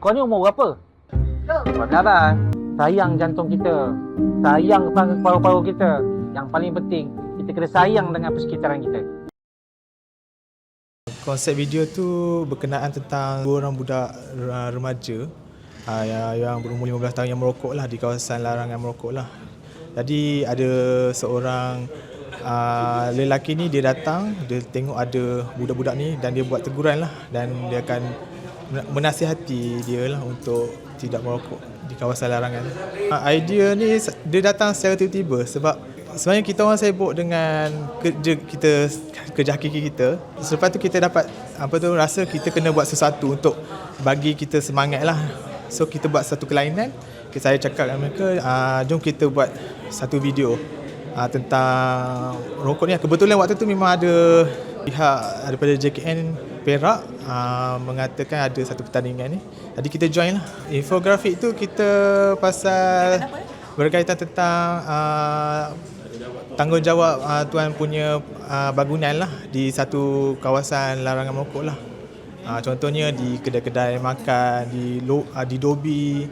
Kau ni umur berapa? Benar Sayang jantung kita. Sayang paru-paru kita. Yang paling penting, kita kena sayang dengan persekitaran kita. Konsep video tu berkenaan tentang dua orang budak uh, remaja uh, yang, yang berumur 15 tahun yang merokok lah di kawasan larangan merokok lah. Jadi ada seorang uh, lelaki ni dia datang, dia tengok ada budak-budak ni dan dia buat teguran lah dan dia akan menasihati dia lah untuk tidak merokok di kawasan larangan. Uh, idea ni dia datang secara tiba-tiba sebab sebenarnya kita orang sibuk dengan kerja kita kerja hakiki kita. Selepas tu kita dapat apa tu rasa kita kena buat sesuatu untuk bagi kita semangat lah. So kita buat satu kelainan. Saya cakap dengan mereka, uh, jom kita buat satu video uh, tentang rokok ni. Kebetulan waktu tu memang ada pihak daripada JKN Perak uh, mengatakan ada satu pertandingan ni. Jadi kita join lah. Infografik tu kita pasal berkaitan tentang uh, tanggungjawab uh, tuan punya uh, bangunan lah di satu kawasan larangan merokok lah. Uh, contohnya di kedai-kedai makan, di lo, uh, di dobi,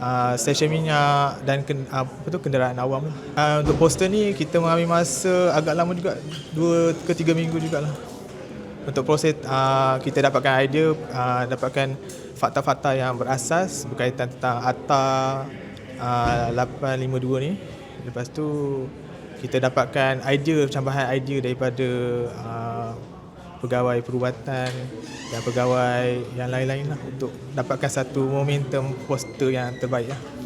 uh, stesen minyak dan ken, uh, apa tu kenderaan awam lah. Uh, untuk poster ni kita mengambil masa agak lama juga, dua ke tiga minggu jugalah. Untuk proses uh, kita dapatkan idea, uh, dapatkan fakta-fakta yang berasas berkaitan tentang ATA uh, 852 ni. Lepas tu kita dapatkan idea cambahan idea daripada uh, pegawai perubatan dan pegawai yang lain-lain lah untuk dapatkan satu momentum poster yang terbaik lah.